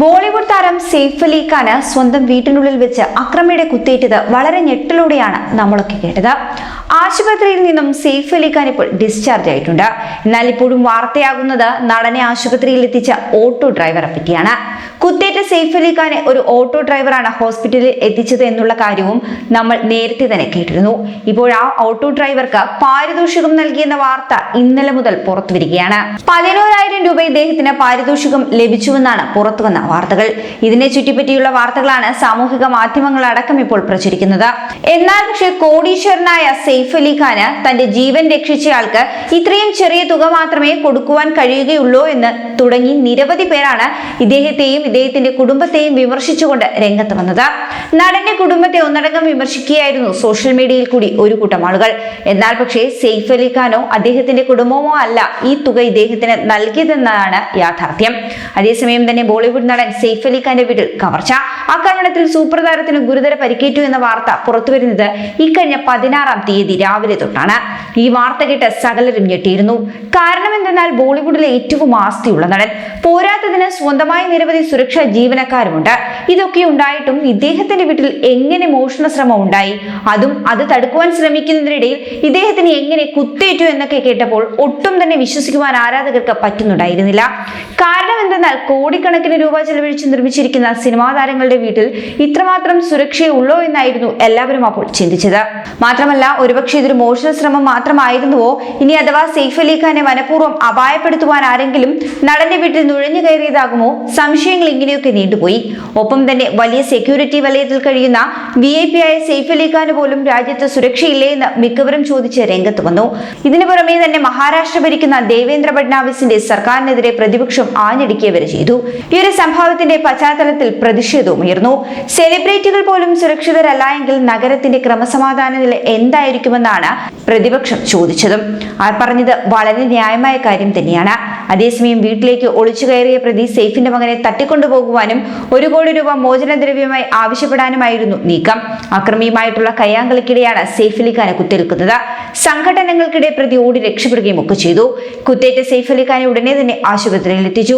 ബോളിവുഡ് താരം സെയ്ഫ് അലി ഖാന് സ്വന്തം വീട്ടിനുള്ളിൽ വെച്ച് അക്രമിയുടെ കുത്തേറ്റത് വളരെ ഞെട്ടലോടെയാണ് നമ്മളൊക്കെ കേട്ടത്. ആശുപത്രിയിൽ നിന്നും സെയ്ഫ് അലി ഖാൻ ഇപ്പോൾ ഡിസ്ചാർജ് ആയിട്ടുണ്ട്. എന്നാൽ ഇപ്പോഴും വാർത്തയാകുന്നത് നടനെ ആശുപത്രിയിൽ എത്തിച്ച ഓട്ടോ ഡ്രൈവറെ പറ്റിയാണ്. കുത്തേറ്റ സെയ്ഫ് അലി ഖാനെ ഒരു ഓട്ടോ ഡ്രൈവറാണ് ഹോസ്പിറ്റലിൽ എത്തിച്ചത് എന്നുള്ള കാര്യവും നമ്മൾ നേരത്തെ തന്നെ കേട്ടിരുന്നു. ഇപ്പോൾ ആ ഓട്ടോ ഡ്രൈവർക്ക് പാരിതോഷികം നൽകിയെന്ന വാർത്ത ഇന്നലെ മുതൽ പുറത്തുവരികയാണ്. പതിനോരായിരം രൂപ ഇദ്ദേഹത്തിന് പാരിതോഷികം ലഭിച്ചുവെന്നാണ് പുറത്തുവന്ന വാർത്തകൾ. ഇതിനെ ചുറ്റിപ്പറ്റിയുള്ള വാർത്തകളാണ് സാമൂഹിക മാധ്യമങ്ങൾ അടക്കം ഇപ്പോൾ പ്രചരിക്കുന്നത്. എന്നാൽ പക്ഷേ കോടീശ്വരനായ സെയ്ഫ് അലി ഖാന് തന്റെ ജീവൻ രക്ഷിച്ചയാൾക്ക് ഇത്രയും ചെറിയ തുക മാത്രമേ കൊടുക്കുവാൻ കഴിയുകയുള്ളൂ എന്ന് തുടങ്ങി നിരവധി പേരാണ് ഇദ്ദേഹത്തെയും ഇദ്ദേഹത്തിന്റെ കുടുംബത്തെയും വിമർശിച്ചുകൊണ്ട് രംഗത്ത് വന്നത്. നടന്റെ കുടുംബത്തെ ഒന്നടങ്കം വിമർശിക്കുകയായിരുന്നു സോഷ്യൽ മീഡിയയിൽ കൂടി ഒരു കൂട്ടം ആളുകൾ. എന്നാൽ പക്ഷേ സെയ്ഫ് അലി ഖാനോ അദ്ദേഹത്തിന്റെ കുടുംബമോ അല്ല ഈ തുക ഇദ്ദേഹത്തിന് നൽകിയതെന്നതാണ് യാഥാർത്ഥ്യം. അതേസമയം തന്നെ ബോളിവുഡ് നടൻ സെയ്ഫ് അലി ഖാന്റെ വീട്ടിൽ കവർച്ച. ആക്രമണത്തിൽ സൂപ്പർ താരത്തിന് ഗുരുതര പരിക്കേറ്റു എന്ന വാർത്ത പുറത്തുവരുന്നത് ഇക്കഴിഞ്ഞ പതിനാറാം തീയതി രാവിലെ തൊട്ടാണ്. ഈ വാർത്ത കേട്ട് സകലരും ഞെട്ടിയിരുന്നു. കാരണം എന്തെന്നാൽ ബോളിവുഡിലെ ഏറ്റവും ആസ്തിയുള്ള നടൻ. പോരാത്തതിന് സ്വന്തമായി നിരവധി സുരക്ഷാ ജീവനക്കാരുമുണ്ട്. ഇതൊക്കെ ഉണ്ടായിട്ടും ഇദ്ദേഹത്തിന്റെ വീട്ടിൽ എങ്ങനെ മോഷണ ശ്രമം ഉണ്ടായി? അതും അത് തടുക്കുവാൻ ശ്രമിക്കുന്നതിനിടയിൽ ഇദ്ദേഹത്തിന് എങ്ങനെ കുത്തേറ്റു എന്നൊക്കെ കേട്ടപ്പോൾ ഒട്ടും തന്നെ വിശ്വസിക്കുവാൻ ആരാധകർക്ക് പറ്റുന്നുണ്ടായിരുന്നില്ല. കാരണം എന്തെന്നാൽ കോടിക്കണക്കിന് രൂപ ചെലവഴിച്ച് നിർമ്മിച്ചിരിക്കുന്ന സിനിമാ താരങ്ങളുടെ വീട്ടിൽ ഇത്രമാത്രം സുരക്ഷയുള്ളോ എന്നായിരുന്നു എല്ലാവരും അപ്പോൾ ചിന്തിച്ചത്. മാത്രമല്ല ഒരുപക്ഷെ ഇതൊരു മോഷണ ശ്രമം മാത്രമായിരുന്നുവോ? ഇനി അഥവാ സെയ്ഫ് അലി ഖാനെ മനഃപൂർവം അപായപ്പെടുത്തുവാൻ ആരെങ്കിലും നടന്റെ വീട്ടിൽ നുഴഞ്ഞു കയറിയതാകുമോ? സംശയങ്ങൾ ഇങ്ങനെയൊക്കെ നീണ്ടുപോയി. ഒപ്പം തന്നെ വലിയ സെക്യൂരിറ്റി വലയത്തിൽ കഴിയുന്ന വി ഐ പി ആയ സെയ്ഫ് അലി ഖാന് പോലും രാജ്യത്ത് സുരക്ഷയില്ലേ എന്ന് മിക്കവരും ചോദിച്ച് രംഗത്ത് വന്നു. ഇതിനു പുറമെ തന്നെ മഹാരാഷ്ട്ര ഭരിക്കുന്ന ദേവേന്ദ്ര ഫഡ്നാവിസിന്റെ സർക്കാരിനെതിരെ പ്രതിപക്ഷം ആഞ്ഞടിക്കുക വരെ ചെയ്തു. ഈ ഒരു സംഭവത്തിന്റെ പശ്ചാത്തലത്തിൽ പ്രതിഷേധവും ഉയർന്നു. സെലിബ്രിറ്റികൾ പോലും സുരക്ഷിതരല്ല എങ്കിൽ നഗരത്തിന്റെ ക്രമസമാധാന നില എന്തായിരിക്കുമെന്നാണ് പ്രതിപക്ഷം ചോദിച്ചതും. ആ പറഞ്ഞത് വളരെ ന്യായമായ കാര്യം തന്നെയാണ്. അതേസമയം വീട്ടിലേക്ക് ഒളിച്ചു കയറിയ പ്രതി സെയ്ഫിന്റെ മകനെ തട്ടിക്കൊണ്ടുപോകുവാനും ഒരു കോടി രൂപ മോചനദ്രവ്യമായി ആവശ്യപ്പെടാനുമായിരുന്നു നീക്കം. അക്രമിയുമായിട്ടുള്ള കയ്യാങ്കളിക്കിടെയാണ് സെയ്ഫ് കുത്തേൽക്കുന്നത്. സംഘടനകൾക്കിടെ പ്രതി ഓടി രക്ഷപ്പെടുകയും ഒക്കെ ചെയ്തു. കുത്തേറ്റ സെയ്ഫ് ഉടനെ തന്നെ ആശുപത്രിയിൽ എത്തിച്ചു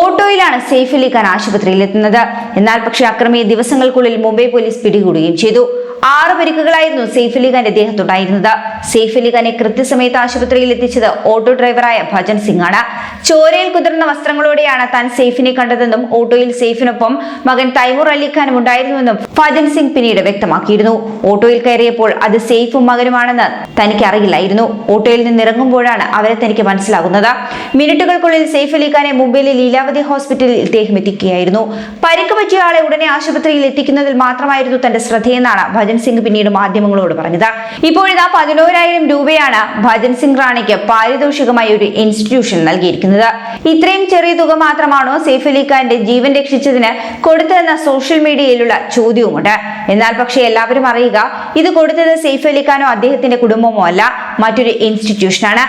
ഓട്ടോയിലാണ് സെയ്ഫ് അലി ഖാൻ ആശുപത്രിയിൽ എത്തുന്നത് എന്നാൽ പക്ഷേ അക്രമിയെ ദിവസങ്ങൾക്കുള്ളിൽ മുംബൈ പോലീസ് പിടികൂടുകയും ചെയ്തു. ആറ് പരിക്കുകളായിരുന്നു സെയ്ഫ് അലി ഖാന്റെ ദേഹത്തുണ്ടായിരുന്നത്. സെയ്ഫ് അലി ഖാനെ കൃത്യസമയത്ത് ആശുപത്രിയിൽ എത്തിച്ചത് ഓട്ടോ ഡ്രൈവറായ ഭജൻ സിംഗ് ആണ് ചോരയിൽ കുതിർന്ന വസ്ത്രങ്ങളോടെയാണ് താൻ സെയ്ഫിനെ കണ്ടതെന്നും ഓട്ടോയിൽ സെയ്ഫിനൊപ്പം മകൻ തൈമൂർ അലിഖാനും ഉണ്ടായിരുന്നുവെന്നും ഭജൻ സിംഗ് പിന്നീട് വ്യക്തമാക്കിയിരുന്നു. ഓട്ടോയിൽ കയറിയപ്പോൾ അത് സെയ്ഫും മകനുമാണെന്ന് തനിക്ക് അറിയില്ലായിരുന്നു. ഓട്ടോയിൽ നിന്ന് ഇറങ്ങുമ്പോഴാണ് അവരെ തനിക്ക് മനസ്സിലാകുന്നത്. മിനിറ്റുകൾക്കുള്ളിൽ സെയ്ഫ് അലി ഖാനെ മുംബൈയിലെ ലീലാവതി ഹോസ്പിറ്റലിൽ ഇദ്ദേഹം എത്തിക്കുകയായിരുന്നു. പരിക്ക് പറ്റിയ ആളെ ഉടനെ ആശുപത്രിയിൽ എത്തിക്കുന്നതിൽ മാത്രമായിരുന്നു തന്റെ ശ്രദ്ധയെന്നാണ് ഭജൻ സിംഗ് പിന്നീട് മാധ്യമങ്ങളോട് പറഞ്ഞത്. ഇപ്പോഴിതാ പതിനോരായിരം രൂപയാണ് ഭജൻ സിംഗ് റാണിക്ക് പാരിതോഷികമായി ഒരു ഇൻസ്റ്റിറ്റ്യൂഷൻ നൽകിയിരിക്കുന്നത്. ഇത്രയും ചെറിയ തുക മാത്രമാണോ സെയ്ഫ് അലി ഖാന്റെ ജീവൻ രക്ഷിച്ചതിന് കൊടുത്തതെന്ന സോഷ്യൽ മീഡിയയിലുള്ള ചോദ്യവുമുണ്ട്. എന്നാൽ പക്ഷേ എല്ലാവരും അറിയുക ഇത് കൊടുത്തത് സെയ്ഫ് അലി ഖാനോ അദ്ദേഹത്തിന്റെ കുടുംബമോ അല്ല മറ്റൊരു ഇൻസ്റ്റിറ്റ്യൂഷനാണ്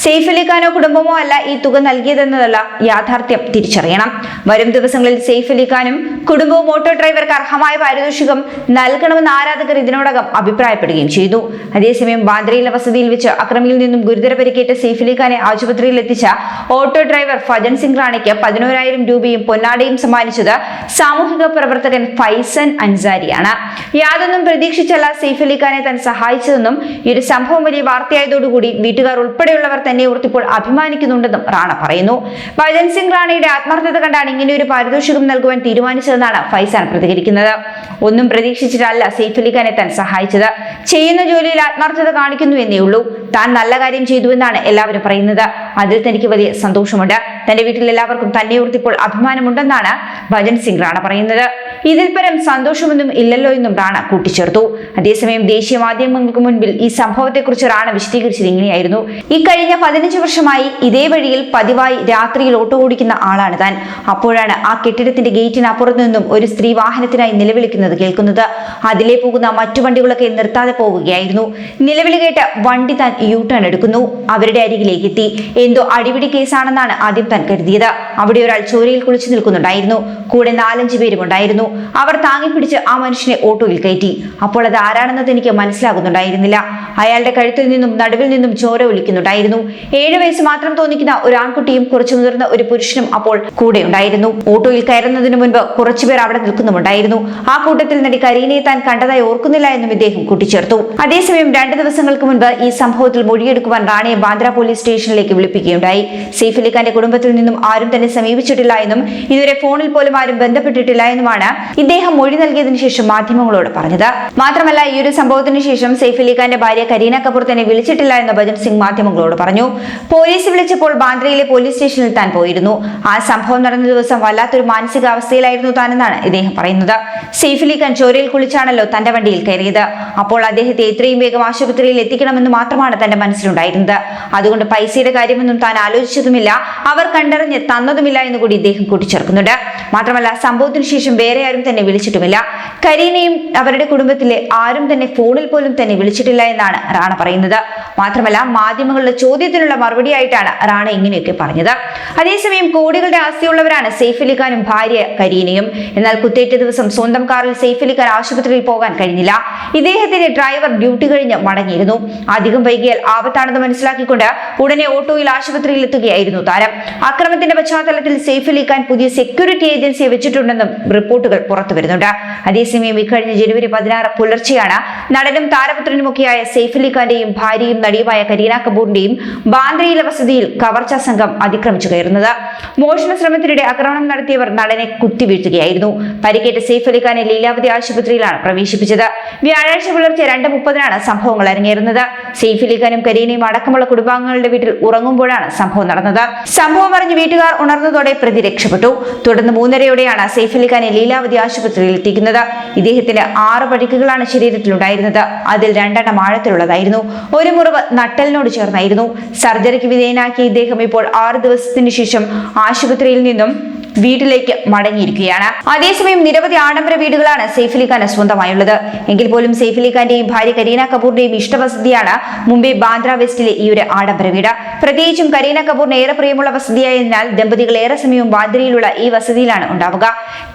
സെയ്ഫ് അലി ഖാനോ കുടുംബമോ അല്ല ഈ തുക നൽകിയതെന്നതല്ല യാഥാർത്ഥ്യം തിരിച്ചറിയണം. വരും ദിവസങ്ങളിൽ സെയ്ഫ് അലി ഖാനും കുടുംബവും ഓട്ടോ ഡ്രൈവർക്ക് അർഹമായ പാരിതോഷികം നൽകണമെന്ന് ആരാധകർ ഇതിനോടകം അഭിപ്രായപ്പെടുകയും ചെയ്തു. അതേസമയം ബാന്ദ്രയിലെ വസതിയിൽ വെച്ച് അക്രമിയിൽ നിന്നും ഗുരുതര പരിക്കേറ്റ സെയ്ഫ് അലി ഖാനെ ആശുപത്രിയിൽ എത്തിച്ച ഓട്ടോ ഡ്രൈവർ ഫജൻ സിംഗ് റാണിക്ക് പതിനോരായിരം രൂപയും പൊന്നാടയും സമ്മാനിച്ചത് സാമൂഹിക പ്രവർത്തകൻ ഫൈസൻ അൻസാരിയാണ്. യാതൊന്നും പ്രതീക്ഷിച്ചല്ല സെയ്ഫ് അലി ഖാനെ താൻ സഹായിച്ചതെന്നും ഈ ഒരു സംഭവം വലിയ വാർത്തയായതോടുകൂടി വീട്ടുകാർ ഉൾപ്പെടെയുള്ളവർ തന്നെ ഓർത്തിപ്പോൾ അഭിമാനിക്കുന്നുണ്ടെന്നും റാണ പറയുന്നു. ഭജൻ സിംഗ് റാണയുടെ ആത്മാർത്ഥത കണ്ടാണ് ഇങ്ങനെ ഒരു പാരിതോഷികം നൽകുവാൻ തീരുമാനിച്ചതെന്നാണ് ഫൈസാൻ പ്രതികരിക്കുന്നത്. ഒന്നും പ്രതീക്ഷിച്ചിട്ടല്ല സെയ്ഫ് അലി ഖാൻ താൻ സഹായിച്ചത്. ചെയ്യുന്ന ജോലിയിൽ ആത്മാർത്ഥത കാണിക്കുന്നു എന്നേ ഉള്ളൂ. താൻ നല്ല കാര്യം ചെയ്തു എന്നാണ് എല്ലാവരും പറയുന്നത്. അതിൽ തനിക്ക് വലിയ സന്തോഷമുണ്ട്. തന്റെ വീട്ടിൽ എല്ലാവർക്കും തന്നെ ഓർത്തിപ്പോൾ അഭിമാനമുണ്ടെന്നാണ് ഭജൻ സിംഗ് റാണ പറയുന്നത്. ഇതിൽ പരം സന്തോഷമൊന്നും ഇല്ലല്ലോ എന്നും റാണ കൂട്ടിച്ചേർത്തു. അതേസമയം ദേശീയ മാധ്യമങ്ങൾക്ക് മുൻപിൽ ഈ സംഭവത്തെക്കുറിച്ച് റാണ വിശദീകരിച്ചത് ഇങ്ങനെയായിരുന്നു. ഈ കഴിഞ്ഞ പതിനഞ്ച് വർഷമായി ഇതേ വഴിയിൽ പതിവായി രാത്രിയിൽ ഓട്ടോ ഓടിക്കുന്ന ആളാണ് താൻ. അപ്പോഴാണ് ആ കെട്ടിടത്തിന്റെ ഗേറ്റിനപ്പുറത്ത് നിന്നും ഒരു സ്ത്രീ വാഹനത്തിനായി നിലവിളിക്കുന്നത് കേൾക്കുന്നത്. അതിലെ പോകുന്ന മറ്റു വണ്ടികളൊക്കെ നിർത്താതെ പോവുകയായിരുന്നു. നിലവിളി കേട്ട് വണ്ടി താൻ യു ടേൺ എടുക്കുന്നു. അവരുടെ അരികിലേക്ക് എത്തി. എന്തോ അടിപിടി കേസാണെന്നാണ് ആദ്യം താൻ കരുതിയത്. അവിടെ ഒരാൾ ചോരയിൽ കുളിച്ചു നിൽക്കുന്നുണ്ടായിരുന്നു. കൂടെ നാലഞ്ചു പേരും ഉണ്ടായിരുന്നു അവർ താങ്ങിപ്പിടിച്ച് ആ മനുഷ്യനെ ഓട്ടോയിൽ കയറ്റി. അപ്പോൾ അത് ആരാണെന്നത് എനിക്ക് മനസ്സിലാകുന്നുണ്ടായിരുന്നില്ല. അയാളുടെ കഴുത്തിൽ നിന്നും നടുവിൽ നിന്നും ചോര ഒലിക്കുന്നുണ്ടായിരുന്നു. ഏഴു വയസ്സ് മാത്രം തോന്നിക്കുന്ന ഒരു ആൺകുട്ടിയും കുറച്ചു മുതിർന്ന ഒരു പുരുഷനും അപ്പോൾ കൂടെ ഉണ്ടായിരുന്നു. ഓട്ടോയിൽ കയറുന്നതിന് മുൻപ് കുറച്ചുപേർ അവിടെ നിൽക്കുന്നുമുണ്ടായിരുന്നു. ആ കൂട്ടത്തിൽ നടി കരീനയെ താൻ കണ്ടതായി ഓർക്കുന്നില്ല എന്നും ഇദ്ദേഹം കൂട്ടിച്ചേർത്തു. അതേസമയം രണ്ടു ദിവസങ്ങൾക്ക് മുൻപ് ഈ സംഭവത്തിൽ മൊഴിയെടുക്കുവാൻ റാണിയെ ബാന്ദ്ര പോലീസ് സ്റ്റേഷനിലേക്ക് വിളിപ്പിക്കുകയുണ്ടായി. സെയ്ഫ് അലിഖാന്റെ കുടുംബത്തിൽ നിന്നും ആരും തന്നെ സമീപിച്ചിട്ടില്ല എന്നും ഇതുവരെ ഫോണിൽ പോലും ആരും ബന്ധപ്പെട്ടിട്ടില്ല എന്നുമാണ് ഇദ്ദേഹം മൊഴി നൽകിയതിനു ശേഷം മാധ്യമങ്ങളോട് പറഞ്ഞത്. മാത്രമല്ല ഈ ഒരു സംഭവത്തിന് ശേഷം സെയ്ഫ് ഭാര്യ കരീന കപൂർ തന്നെ വിളിച്ചിട്ടില്ല എന്ന് ഭജൻ സിംഗ് മാധ്യമങ്ങളോട് പറഞ്ഞു. പോലീസ് വിളിച്ചപ്പോൾ ബാന്ദ്രയിലെ പോലീസ് സ്റ്റേഷനിൽ താൻ പോയിരുന്നു. ആ സംഭവം നടന്ന ദിവസം വല്ലാത്തൊരു മാനസികാവസ്ഥയിലായിരുന്നു താനെന്നാണ് ഇദ്ദേഹം പറയുന്നത്. സെയ്ഫ് ഖാൻ ചോരയിൽ കുളിച്ചാണല്ലോ തന്റെ വണ്ടിയിൽ കയറിയത്. അപ്പോൾ അദ്ദേഹത്തെ എത്രയും വേഗം ആശുപത്രിയിൽ എത്തിക്കണമെന്ന് മാത്രമാണ് തന്റെ മനസ്സിലുണ്ടായിരുന്നത്. അതുകൊണ്ട് പൈസയുടെ കാര്യമൊന്നും താൻ ആലോചിച്ചതുമില്ല. അവർ കണ്ടറിഞ്ഞ് തന്നതുമില്ല എന്ന് കൂടി ഇദ്ദേഹം കൂട്ടിച്ചേർക്കുന്നുണ്ട്. മാത്രമല്ല സംഭവത്തിന് ശേഷം വേറെ ആരും തന്നെ വിളിച്ചിട്ടുമില്ല. കരീനയും അവരുടെ കുടുംബത്തിലെ ആരും തന്നെ ഫോണിൽ പോലും തന്നെ വിളിച്ചിട്ടില്ല എന്നാണ് റാണ പറയുന്നത്. മാത്രമല്ല മാധ്യമങ്ങളുടെ ചോദ്യത്തിനുള്ള മറുപടിയായിട്ടാണ് റാണ ഇങ്ങനെയൊക്കെ പറഞ്ഞത്. അതേസമയം കോടികളുടെ ആസ്തിയുള്ളവരാണ് സെയ്ഫ് അലി ഖാനും ഭാര്യ കരീനയും. എന്നാൽ കുത്തേറ്റ ദിവസം സ്വന്തം കാറിൽ സെയ്ഫ് അലി ഖാൻ ആശുപത്രിയിൽ പോകാൻ കഴിഞ്ഞില്ല. ഇദ്ദേഹത്തിന്റെ ഡ്രൈവർ ഡ്യൂട്ടി കഴിഞ്ഞ് മടങ്ങിയിരുന്നു. അധികം വൈകിയാൽ ആപത്താണെന്ന് മനസ്സിലാക്കിക്കൊണ്ട് ഉടനെ ഓട്ടോയിൽ ആശുപത്രിയിൽ എത്തുകയായിരുന്നു താരം. അക്രമത്തിന്റെ പശ്ചാത്തലത്തിൽ സെയ്ഫ് അലി ഖാൻ പുതിയ സെക്യൂരിറ്റി ഏജൻസിയെ വെച്ചിട്ടുണ്ടെന്നും റിപ്പോർട്ടുകൾ പുറത്തു വരുന്നുണ്ട്. അതേസമയം ഇക്കഴിഞ്ഞ ജനുവരി പതിനാറ് പുലർച്ചെയാണ് നടനും താരപുത്രനുമൊക്കെയായ സെയ്ഫ് അലി ഖാന്റെയും ഭാര്യയും നടിയുമായ കരീന കപൂറിന്റെയും ബാന്ദ്രയിലെ വസതിയിൽ കവർച്ചാ സംഘം അതിക്രമിച്ചു കയറുന്നത് മോഷണ ശ്രമത്തിനിടെ ആക്രമണം നടത്തിയവർ നടനെ കുത്തിവീഴ്ത്തുകയായിരുന്നു. പരിക്കേറ്റ സെയ്ഫ് അലിഖാനെ ലീലാവതി ആശുപത്രിയിലാണ് പ്രവേശിപ്പിച്ചത്. വ്യാഴാഴ്ച പുലർച്ചെ രണ്ട് മുപ്പതിനാണ് സംഭവങ്ങൾ അരങ്ങേറുന്നത്. സെയ്ഫ് അലിഖാനും കരീനയും അടക്കമുള്ള കുടുംബാംഗങ്ങളുടെ വീട്ടിൽ ഉറങ്ങുമ്പോഴാണ് സംഭവം നടന്നത്. സംഭവം അറിഞ്ഞ് വീട്ടുകാർ ഉണർന്നതോടെ പ്രതി രക്ഷപ്പെട്ടു. തുടർന്ന് മൂന്നരയോടെയാണ് സെയ്ഫ് അലിഖാനെ ലീലാവതി ആശുപത്രിയിൽ എത്തിക്കുന്നത്. ഇദ്ദേഹത്തിന് ആറ് പരിക്കുകളാണ് ശരീരത്തിലുണ്ടായിരുന്നത്. അതിൽ രണ്ടെണ്ണം ആഴത്തിലുള്ളതായിരുന്നു. ഒരു മുറിവ് നട്ടലിനോട് ചേർന്നായിരുന്നു. സർജറിക്ക് വിധേയനാക്കിയ ഇദ്ദേഹം ഇപ്പോൾ ആറ് ദിവസത്തിന് ശേഷം ആശുപത്രിയിൽ നിന്നും വീട്ടിലേക്ക് മടങ്ങിയിരിക്കുകയാണ്. അതേസമയം നിരവധി ആഡംബര വീടുകളാണ് സെയ്ഫ് അലി ഖാന് സ്വന്തമായുള്ളത്. എങ്കിൽ പോലും സെയ്ഫ് അലി ഖാന്റെയും ഭാര്യ കരീന കപൂറിന്റെയും ഇഷ്ടവസതിയാണ് മുംബൈ ബാന്ദ്ര വെസ്റ്റിലെ ഈ ഒരു ആഡംബര വീട്. പ്രത്യേകിച്ചും കരീന കപൂറിന് ഏറെ പ്രിയമുള്ള വസതിയായതിനാൽ ദമ്പതികൾ ഏറെ സമയവും ബാന്ദ്രയിലുള്ള ഈ വസതിയിലാണ് ഉണ്ടാവുക.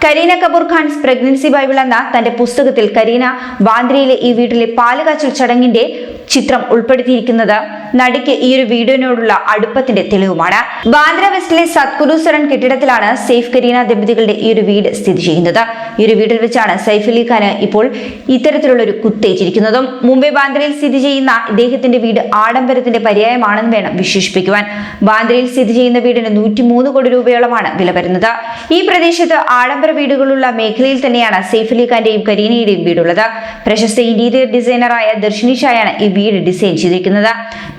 കരീന കപൂർ ഖാൻസ് പ്രഗ്നൻസി ബൈബിൾ എന്ന തന്റെ പുസ്തകത്തിൽ കരീന ബാന്ദ്രയിലെ ഈ വീട്ടിലെ പാലുകാച്ചൽ ചടങ്ങിന്റെ ചിത്രം ഉൾപ്പെടുത്തിയിരിക്കുന്നത്. നടിക്ക് ഈ ഒരു വീഡിയോനോടുള്ള അടുപ്പത്തിന്റെ തെളിവുമാണ്. ബാന്ദ്ര വെസ്റ്റിലെ സത്ഗുരു സരൺ കെട്ടിടത്തിലാണ് സെയ്ഫ് കരീന ദമ്പതികളുടെ ഈ ഒരു വീട് സ്ഥിതി ചെയ്യുന്നത്. ഈ ഒരു വീട്ടിൽ വെച്ചാണ് സൈഫ് അലി ഖാന് ഇപ്പോൾ ഇത്തരത്തിലുള്ള ഒരു കുത്തേച്ചിരിക്കുന്നതും മുംബൈ ബാന്ദ്രയിൽ സ്ഥിതി ചെയ്യുന്ന ഇദ്ദേഹത്തിന്റെ വീട് ആഡംബരത്തിന്റെ പര്യായമാണെന്ന് വേണം വിശേഷിപ്പിക്കുവാൻ. ബാന്ദ്രയിൽ സ്ഥിതി ചെയ്യുന്ന വീടിന് നൂറ്റിമൂന്ന് കോടി രൂപയോളമാണ് വില വരുന്നത്. ഈ പ്രദേശത്ത് ആഡംബര വീടുകളുള്ള മേഖലയിൽ തന്നെയാണ് സെയ്ഫ് അലി ഖാന്റെയും കരീനയുടെയും വീടുള്ളത്. പ്രശസ്ത ഇന്റീരിയർ ഡിസൈനറായ ദർശിനി ഷായാണ് ഈ വീട് ഡിസൈൻ ചെയ്തിരിക്കുന്നത്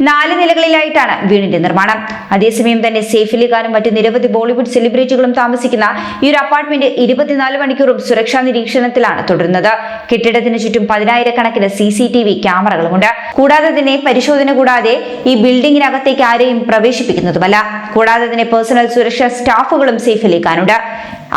നാല് നിലകളിലായിട്ടാണ് വീടിന്റെ നിർമ്മാണം. അതേസമയം തന്നെ സെയ്ഫ് അലി ഖാനും മറ്റ് നിരവധി ബോളിവുഡ് സെലിബ്രിറ്റികളും താമസിക്കുന്ന ഈ ഒരു അപ്പാർട്ട്മെന്റ് ഇരുപത്തിനാല് മണിക്കൂറും സുരക്ഷാ നിരീക്ഷണത്തിലാണ് തുടരുന്നത്. കെട്ടിടത്തിന് ചുറ്റും പതിനായിരക്കണക്കിന് സി സി ടി വി ക്യാമറകളുമുണ്ട്. കൂടാതെ തന്നെ പരിശോധന കൂടാതെ ഈ ബിൽഡിംഗിനകത്തേക്ക് ആരെയും പ്രവേശിപ്പിക്കുന്നതുമല്ല. കൂടാതെ തന്നെ പേഴ്സണൽ സുരക്ഷാ സ്റ്റാഫുകളും സേഫ് അലി ഖാനുണ്ട്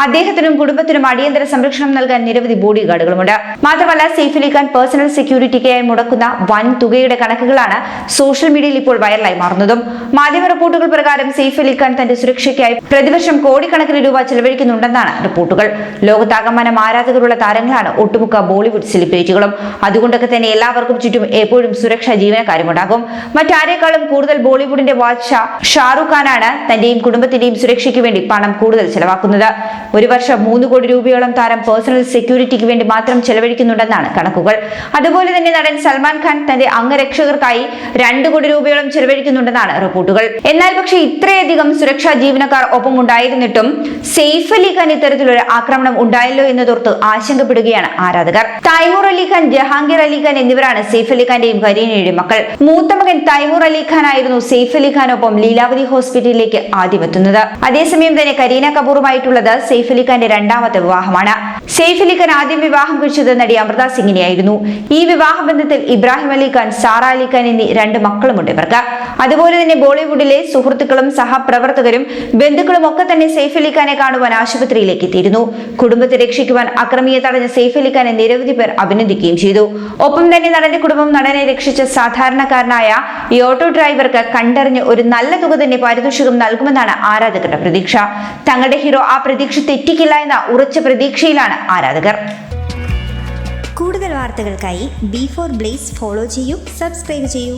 അദ്ദേഹത്തിനും കുടുംബത്തിനും അടിയന്തര സംരക്ഷണം നൽകാൻ നിരവധി ബോഡി ഗാർഡുകളുമുണ്ട് മാത്രമല്ല സെയ്ഫ് അലി ഖാൻ പേഴ്സണൽ സെക്യൂരിറ്റിക്കായി മുടക്കുന്ന വൻ തുകയുടെ കണക്കുകളാണ് സോഷ്യൽ മീഡിയയിൽ ഇപ്പോൾ വൈറലായി മാറുന്നതും. മാധ്യമ റിപ്പോർട്ടുകൾ പ്രകാരം സെയ്ഫ് ഖാൻ തന്റെ സുരക്ഷയ്ക്കായി പ്രതിവർഷം കോടിക്കണക്കിന് രൂപ ചെലവഴിക്കുന്നുണ്ടെന്നാണ് റിപ്പോർട്ടുകൾ. ലോകത്താകമാനം ആരാധകരുള്ള താരങ്ങളാണ് ഒട്ടുമുക്ക ബോളിവുഡ് സെലിബ്രിറ്റികളും. അതുകൊണ്ടൊക്കെ തന്നെ എല്ലാവർക്കും ചുറ്റും എപ്പോഴും സുരക്ഷാ ജീവനക്കാരുമുണ്ടാകും. മറ്റാരേക്കാളും കൂടുതൽ ബോളിവുഡിന്റെ വാച്ച ഷാറുഖ് ഖാനാണ് തന്റെയും കുടുംബത്തിന്റെയും സുരക്ഷയ്ക്ക് വേണ്ടി പണം കൂടുതൽ ചെലവാക്കുന്നത്. ഒരു വർഷം മൂന്ന് കോടി രൂപയോളം താരം പേഴ്സണൽ സെക്യൂരിറ്റിക്ക് വേണ്ടി മാത്രം ചെലവഴിക്കുന്നുണ്ടെന്നാണ് കണക്കുകൾ. അതുപോലെ തന്നെ നടൻ സൽമാൻ ഖാൻ തന്റെ അംഗരക്ഷകർക്കായി രണ്ട് കോടി രൂപയോളം ചെലവഴിക്കുന്നുണ്ടെന്നാണ് റിപ്പോർട്ടുകൾ. എന്നാൽ പക്ഷേ ഇത്രയധികം സുരക്ഷാ ജീവനക്കാർ ഒപ്പം ഉണ്ടായിരുന്നിട്ടും സെയ്ഫ് അലി ഖാൻ ഇത്തരത്തിലൊരു ആക്രമണം ഉണ്ടായല്ലോ എന്നതോർത്ത് ആശങ്കപ്പെടുകയാണ് ആരാധകർ. തൈമൂർ അലി ഖാൻ ജഹാംഗീർ അലി ഖാൻ എന്നിവരാണ് സെയ്ഫ് അലി ഖാന്റെയും കരീനയുടെയും മക്കൾ. മൂത്ത മകൻ തൈമൂർ അലി ഖാൻ ആയിരുന്നു സെയ്ഫ് അലി ഖാനൊപ്പം ലീലാവതി ഹോസ്പിറ്റലിലേക്ക് ആദ്യം എത്തുന്നത് അതേസമയം തന്നെ കരീന കപൂറുമായിട്ടുള്ളത് സെയ്ഫ് സെയ്ഫ് രണ്ടാമത്തെ വിവാഹമാണ്. സെയ്ഫ് അലി ഖാൻ ആദ്യം വിവാഹം കഴിച്ചത് നടി അമൃത സിംഗിനെയായിരുന്നു. ഈ വിവാഹ ബന്ധത്തിൽ ഇബ്രാഹിം അലി ഖാൻ സാറ അലി ഖാൻ എന്നീ രണ്ട് മക്കളുമുണ്ട് ഇവർക്ക്. അതുപോലെ തന്നെ ബോളിവുഡിലെ സുഹൃത്തുക്കളും സഹപ്രവർത്തകരും ബന്ധുക്കളും ഒക്കെ തന്നെ സെയ്ഫ് അലി ഖാനെ കാണുവാൻ ആശുപത്രിയിലേക്ക് എത്തിയിരുന്നു. കുടുംബത്തെ രക്ഷിക്കുവാൻ അക്രമിയെ തടഞ്ഞ സെയ്ഫ് അലി ഖാനെ നിരവധി പേർ അഭിനന്ദിക്കുകയും ചെയ്തു. ഒപ്പം തന്നെ നടന്റെ കുടുംബം നടനെ രക്ഷിച്ച സാധാരണക്കാരനായ ഈ ഓട്ടോ ഡ്രൈവർക്ക് കണ്ടറിഞ്ഞ് ഒരു നല്ല തുക തന്നെ പാരിതോഷികം നൽകുമെന്നാണ് ആരാധകരുടെ പ്രതീക്ഷ. തങ്ങളുടെ ഹീറോ ആ പ്രതീക്ഷ തെറ്റിക്കില്ല എന്ന ഉറച്ച പ്രതീക്ഷയിലാണ് ആരാധകർ. കൂടുതൽ വാർത്തകൾക്കായി ബി ഫോർ ബ്ലേസ് ഫോളോ ചെയ്യൂ സബ്സ്ക്രൈബ് ചെയ്യൂ.